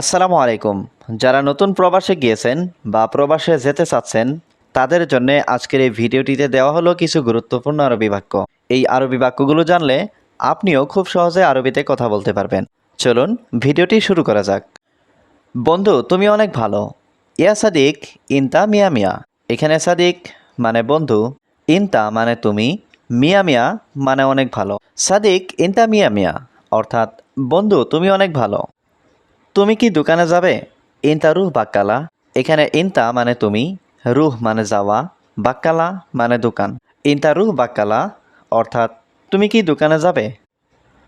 আসসালামু আলাইকুম। যারা নতুন প্রবাসে গিয়েছেন বা প্রবাসে যেতে চাচ্ছেন, তাদের জন্য আজকের এই ভিডিওটিতে দেওয়া হলো কিছু গুরুত্বপূর্ণ আরবি বাক্য। এই আরবি বাক্যগুলো জানলে আপনিও খুব সহজে আরবিতে কথা বলতে পারবেন। চলুন, ভিডিওটি শুরু করা যাক। বন্ধু, তুমি অনেক ভালো। ইয়া সাদিক, ইনতা মিয়া মিয়া। এখানে সাদিক মানে বন্ধু, ইনতা মানে তুমি, মিয়া মিয়া মানে অনেক ভালো। সাদিক, ইনতা মিয়া মিয়া। অর্থাৎ, বন্ধু, তুমি অনেক ভালো। তুমি কি দোকানে যাবে? ইনতা রুহ বাক্কালা। এখানে ইনতা মানে তুমি, রুহ মানে যাওয়া, বাক্কালা মানে দোকান। ইনতা রুহ বাক্কালা, অর্থাৎ তুমি কি দোকানে যাবে?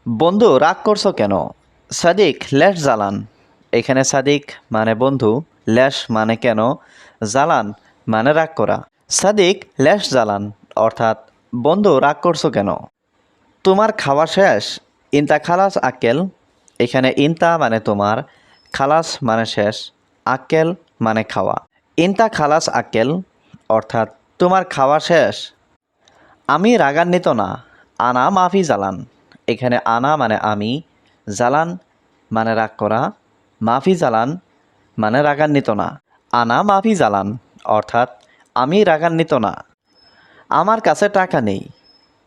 বন্ধু, রাগ করছ কেন? সাদিক, লেশ জ্বালান। এখানে সাদিক মানে বন্ধু, লেশ মানে কেন? জ্বালান মানে রাগ করা। সাদিক, লেশ জ্বালান, অর্থাৎ বন্ধু, রাগ করছ কেন? তোমার খাওয়া শেষ, ইনতা খালাস আক্কেল। এখানে ইনতা মানে তোমার খালাস মানে শেষ, আক্কেল মানে খাওয়া। ইনতা খালাস আক্কেল, অর্থাৎ তোমার খাওয়া শেষ। আমি রাগান্বিত না, আনা মাফি জ্বালান এখানে আনা মানে আমি জ্বালান মানে রাগ করা, মাফি জ্বালান মানে রাগান্বিত না। আনা মাফি জ্বালান অর্থাৎ আমি রাগান্বিত না। আমার কাছে টাকা নেই,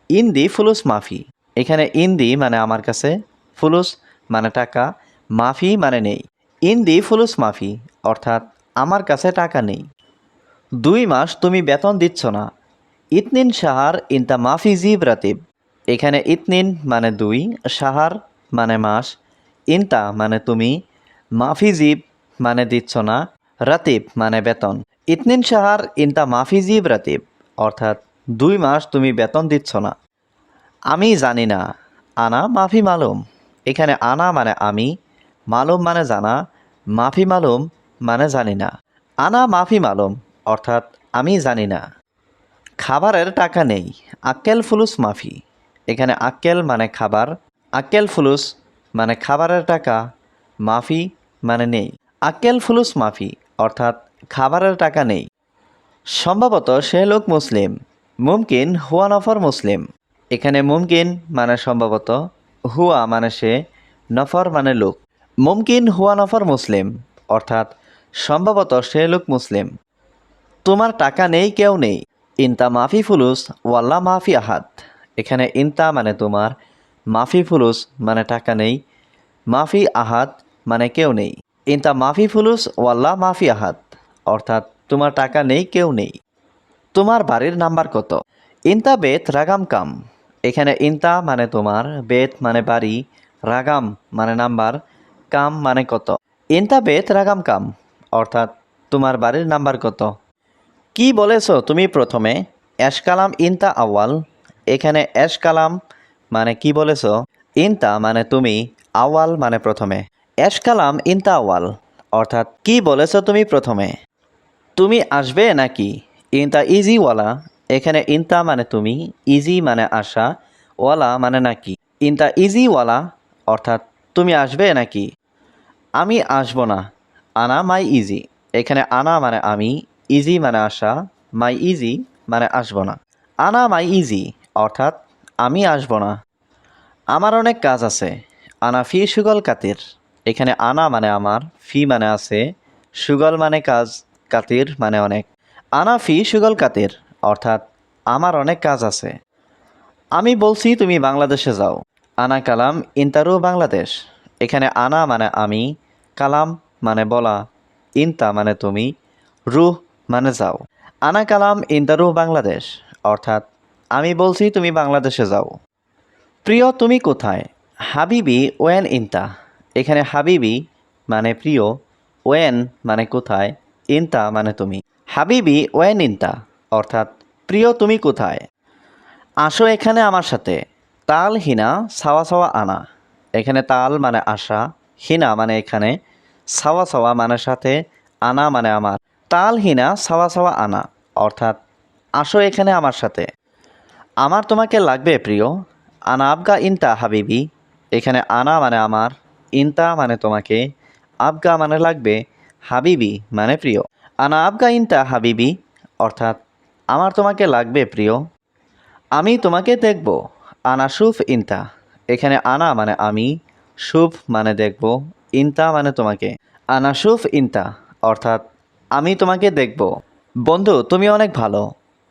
ইন্দি ফুলুস মাফি। এখানে ইন্দি মানে আমার কাছে, ফুলুস মানে টাকা, মাফি মানে নেই। ইন্দি ফুলুস মাফি, অর্থাৎ আমার কাছে টাকা নেই। দুই মাস তুমি বেতন দিচ্ছ না। ইতনিন সাহার ইনতা মাফি জিব রাতিব। এখানে ইতনিন মানে দুই সাহার মানে মাস। ইনতা মানে তুমি মাফি জিব মানে দিচ্ছ না, রাতিব মানে বেতন। ইতনিন সাহার ইনতা মাফি জিব রাতিব, অর্থাৎ দুই মাস তুমি বেতন দিচ্ছ না। আমি জানি না, আনা মাফি মালুম। এখানে আনা মানে আমি, মালুম মানে জানা। মাফি মালুম মানে জানি না। আনা মাফি মালুম, অর্থাৎ আমি জানি না। খাবারের টাকা নেই, আক্কেল ফুলুস মাফি। এখানে আক্কেল মানে খাবার, আক্কেল ফুলুস মানে খাবারের টাকা, মাফি মানে নেই। আক্কেল ফুলুস মাফি, অর্থাৎ খাবারের টাকা নেই। সম্ভবত সে লোক মুসলিম, মুমকিন হুয়া নফর মুসলিম। এখানে মুমকিন মানে সম্ভবত হুয়া মানে সে, নফর মানে লোক। মুমকিন হুয়া নফর মুসলিম, অর্থাৎ সম্ভবত সে লোক মুসলিম। তোমার টাকা নেই, কেউ নেই। ইনতা মাফি ফুলুস, ওয়াল্লা মাফি আহাদ। এখানে ইনতা মানে তোমার, মাফি ফুলুস মানে টাকা নেই, মাফি আহাদ মানে কেউ নেই। ইনতা মাফি ফুলুস, ওয়াল্লা মাফি আহাদ, অর্থাৎ তোমার টাকা নেই, কেউ নেই। তোমার বাড়ির নাম্বার কত? ইনতা বেত রাগাম কাম। এখানে ইনতা মানে তোমার, বেত মানে বাড়ি, রাগাম মানে নাম্বার। কাম মানে কত? ইনতা বেত রাগাম কাম, অর্থাৎ তোমার বাড়ির নাম্বার কত? কি বলেছ তুমি প্রথমে? এশ কালাম ইনতা আওয়াল এখানে এশ কালাম মানে কি বলেছ? ইনতা মানে তুমি আওয়াল মানে প্রথমে। এশ কালাম ইনতা আওয়াল অর্থাৎ কি বলেছ তুমি প্রথমে? তুমি আসবে নাকি? ইনতা ইজি ওয়ালা, এখানে ইনতা মানে তুমি, ইজি মানে আসা, ওয়ালা মানে নাকি? ইনতা ইজি ওয়ালা, অর্থাৎ তুমি আসবে নাকি? আমি আসব না। আনা মাই ইজি। এখানে আনা মানে আমি, ইজি মানে আসা, মাই ইজি মানে আসব না। আনা মাই ইজি, অর্থাৎ আমি আসব না। আমার অনেক কাজ আছে। আনা ফি সুগল কাতির। এখানে আনা মানে আমার, ফি মানে আছে। সুগল মানে কাজ, কাতির মানে অনেক। আনা ফি সুগল কাতির, অর্থাৎ আমার অনেক কাজ আছে। আমি বলছি তুমি বাংলাদেশে যাও। আনা কালাম ইন্তারু বাংলাদেশ। এখানে আনা মানে আমি কালাম মানে বলা, ইনতা মানে তুমি, রুহ মানে যাও। আনা কালাম ইন্তারু বাংলাদেশ, অর্থাৎ আমি বলছি তুমি বাংলাদেশে যাও। প্রিয়, তুমি কোথায়? হাবিবি, ওয়েন ইনতা। এখানে হাবিবি মানে প্রিয়, ওয়েন মানে কোথায়, ইনতা মানে তুমি। হাবিবি, ওয়েন ইনতা, অর্থাৎ প্রিয়, তুমি কোথায়? আসো এখানে আমার সাথে। তাল হিনা, সাওয়া সাওয়া আনা। এখানে তাল মানে আসা হিনা মানে এখানে, সাওয়া সাওয়া মানে সাথে, আনা মানে আমার। তাল হিনা, সাওয়া সাওয়া আনা, অর্থাৎ আসো এখানে আমার সাথে। আমার তোমাকে লাগবে প্রিয়, আনা আবগা ইনতা হাবিবি, এখানে আনা মানে আমার, ইনতা মানে তোমাকে, আবগা মানে লাগবে হাবিবি মানে প্রিয়। আনা আবগা ইনতা হাবিবি, অর্থাৎ আমার তোমাকে লাগবে প্রিয়, আমি তোমাকে দেখব, আনা সুফ ইনতা, এখানে আনা মানে আমি শুভ মানে দেখব, ইনতা মানে তোমাকে। আনাসুফ ইনতা, অর্থাৎ আমি তোমাকে দেখব। বন্ধু, তুমি অনেক ভালো।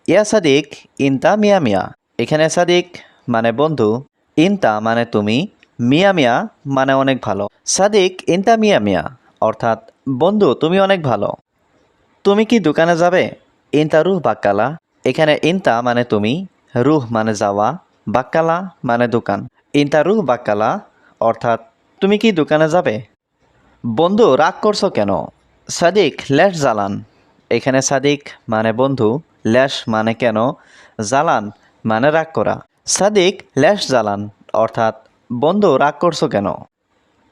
ইয়া সাদিক, ইনতা মিয়া মিয়া। এখানে সাদিক মানে বন্ধু, ইনতা মানে তুমি, মিয়া মিয়া মানে অনেক ভালো। সাদিক, ইনতা মিয়া মিয়া, অর্থাৎ বন্ধু, তুমি অনেক ভালো। তুমি কি দোকানে যাবে? ইনতা রুহ বাক্কালা। এখানে ইনতা মানে তুমি, রুহ মানে যাওয়া, বাক্কালা মানে দোকান। ইনতা রুহ বাক্কালা অর্থাৎ, তুমি কি দোকানে যাবে? বন্ধু, রাগ করছ কেন? সাদিক, ল্যাশ জ্বালান। এখানে সাদিক মানে বন্ধু, ল্যাশ মানে কেন? জ্বালান মানে রাগ করা। সাদিক, ল্যাশ জ্বালান, অর্থাৎ, বন্ধু, রাগ করছ কেন?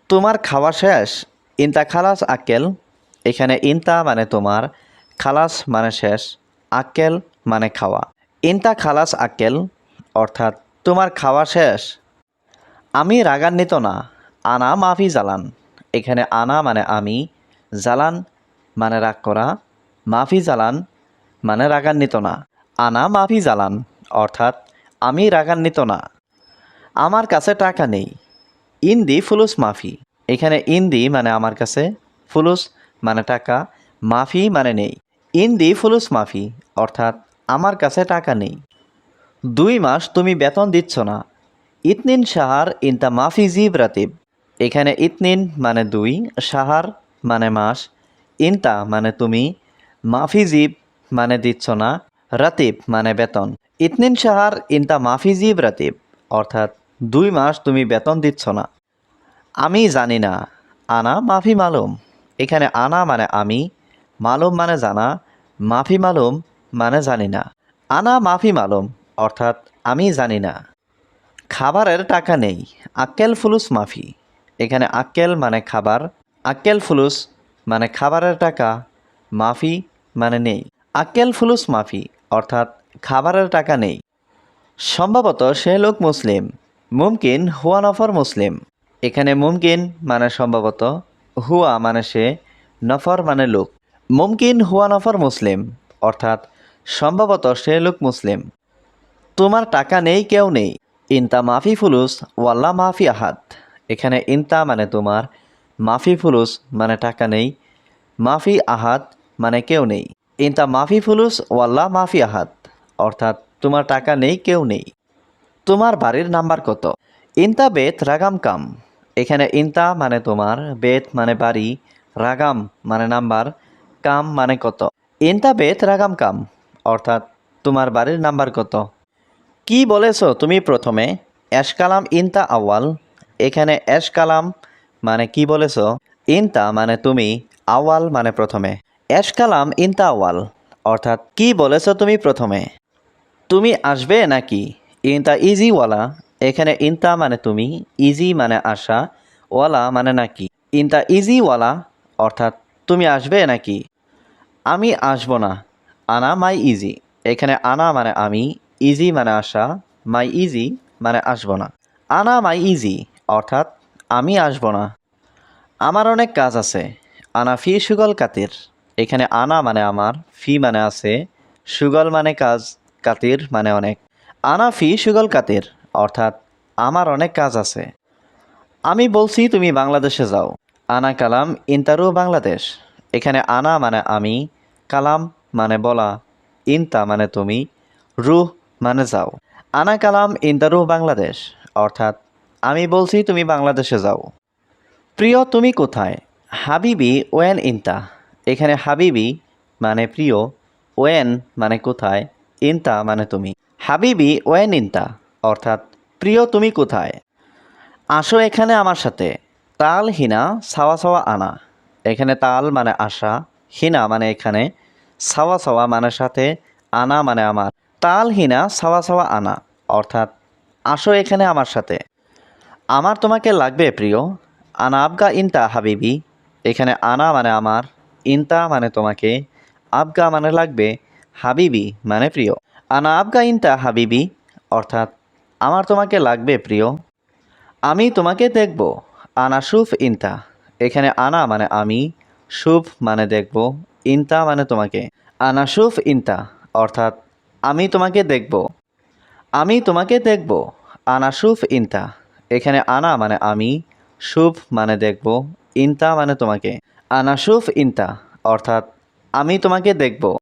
তোমার খাওয়া শেষ, ইনতা খালাস আক্কেল। এখানে ইনতা মানে তোমার, খালাস মানে শেষ, আক্কেল মানে খাওয়া। ইনতা খালাস আক্কেল, অর্থাৎ, তোমার খাওয়া শেষ আমি রাগান্বিত না। আনা মাফি জ্বালান এখানে আনা মানে আমি জ্বালান মানে রাগ করা। মাফি জ্বালান মানে রাগান্বিত না। আনা মাফি জ্বালান অর্থাৎ আমি রাগান্বিত না। আমার কাছে টাকা নেই। ইন্দি ফুলুস মাফি। এখানে ইন্দি মানে আমার কাছে, ফুলুস মানে টাকা, মাফি মানে নেই। ইন্দি ফুলুস মাফি, অর্থাৎ আমার কাছে টাকা নেই। দুই মাস তুমি বেতন দিচ্ছ না। ইতনিন সাহার ইনতা মাফি জিব রাতিব এখানে ইতনিন মানে দুই সাহার মানে মাস, ইনতা মানে তুমি, মাফি জিব মানে দিচ্ছ না, রাতিব মানে বেতন। ইতনিন সাহার ইনতা মাফি জিব রাতিব অর্থাৎ দুই মাস তুমি বেতন দিচ্ছ না। আমি জানি না, আনা মাফি মালুম। এখানে আনা মানে আমি, মালুম মানে জানা, মাফি মালুম মানে জানি না। আনা মাফি মালুম, অর্থাৎ আমি জানি না। খাবারের টাকা নেই। আক্কেল ফুলুস মাফি। এখানে আক্কেল মানে খাবার, আক্কেল ফুলুস মানে খাবারের টাকা, মাফি মানে নেই। আক্কেল ফুলুস মাফি অর্থাৎ খাবারের টাকা নেই। সম্ভবত সে লোক মুসলিম, মুমকিন হুয়া নফর মুসলিম। এখানে মুমকিন মানে সম্ভবত, হুয়া মানে সে নফর মানে লোক। মুমকিন হুয়া নফর মুসলিম, অর্থাৎ সম্ভবত সে লোক মুসলিম। তোমার টাকা নেই, কেউ নেই। ইনতা মাফি ফুলুস, ওয়াল্লা মাফি আহাদ। এখানে ইনতা মানে তোমার, মাফি ফুলুস মানে টাকা নেই, মাফি আহাদ মানে কেউ নেই। ইনতা মাফি ফুলুস, ওয়াল্লা মাফি আহাদ, অর্থাৎ তোমার টাকা নেই, কেউ নেই। তোমার বাড়ির নাম্বার কত? ইনতা বেত রাগাম কাম। এখানে ইনতা মানে তোমার, বেত মানে বাড়ি, রাগাম মানে নাম্বার, কাম মানে কত? ইনতা বেত রাগাম কাম, অর্থাৎ তোমার বাড়ির নাম্বার কত? কি বলেছ তুমি প্রথমে? এশ কালাম ইনতা আওয়াল এখানে এশ কালাম মানে কি বলেছ? ইনতা মানে তুমি আওয়াল মানে প্রথমে। এশ কালাম ইনতা আওয়াল অর্থাৎ কি বলেছ তুমি প্রথমে? তুমি আসবে নাকি? ইনতা ইজি ওয়ালা, এখানে ইনতা মানে তুমি, ইজি মানে আসা, ওয়ালা মানে নাকি। ইনতা ইজি ওয়ালা, অর্থাৎ তুমি আসবে নাকি? আমি আসব না, আনা মাই ইজি। এখানে আনা মানে আমি ইজি মানে আসা মাই ইজি মানে আসব না। আনা মাই ইজি অর্থাৎ আমি আসব না। আমার অনেক কাজ আছে, আনা ফি সুগল কাতির। এখানে আনা মানে আমার, ফি মানে আছে, সুগল মানে কাজ, কাতির মানে অনেক। আনা ফি সুগল কাতির, অর্থাৎ আমার অনেক কাজ আছে। আমি বলছি তুমি বাংলাদেশে যাও। আনা কালাম ইন্তারু বাংলাদেশ। এখানে আনা মানে আমি, কালাম মানে বলা, ইনতা মানে তুমি, রুহ মানে যাও আনা কালাম ইন্তারু বাংলাদেশ, অর্থাৎ, আমি বলছি তুমি বাংলাদেশে যাও। প্রিয়, তুমি কোথায়? হাবিবি ওয়েন ইনতা। এখানে হাবিবি মানে প্রিয়, ওয়েন মানে কোথায়, ইনতা মানে তুমি। হাবিবি ওয়েন ইনতা, অর্থাৎ, প্রিয়, তুমি কোথায়? আসো এখানে আমার সাথে। তাল হিনা, সাওয়া সাওয়া আনা। এখানে তাল মানে আসা হিনা মানে এখানে, সাওয়া সাওয়া মানে সাথে, আনা মানে আমার। তাল হিনা সাওয়া সাওয়া আনা, অর্থাৎ আসো এখানে আমার সাথে। আমার তোমাকে লাগবে প্রিয়, আনা আবগা ইনতা হাবিবি। এখানে আনা মানে আমার, ইনতা মানে তোমাকে, আবগা মানে লাগবে হাবিবি মানে প্রিয়। আনা আবগা ইনতা হাবিবি, অর্থাৎ আমার তোমাকে লাগবে প্রিয়। আমি তোমাকে দেখব, আনা সুফ ইনতা। এখানে আনা মানে আমি সুফ মানে দেখব, ইনতা মানে তোমাকে। আনা সুফ ইনতা, অর্থাৎ আমি তোমাকে দেখব। আমি তোমাকে দেখব। আনা সুফ ইনতা। এখানে আনা মানে আমি সুফ মানে দেখব, ইনতা মানে তোমাকে। আনা সুফ ইনতা, অর্থাৎ আমি তোমাকে দেখব।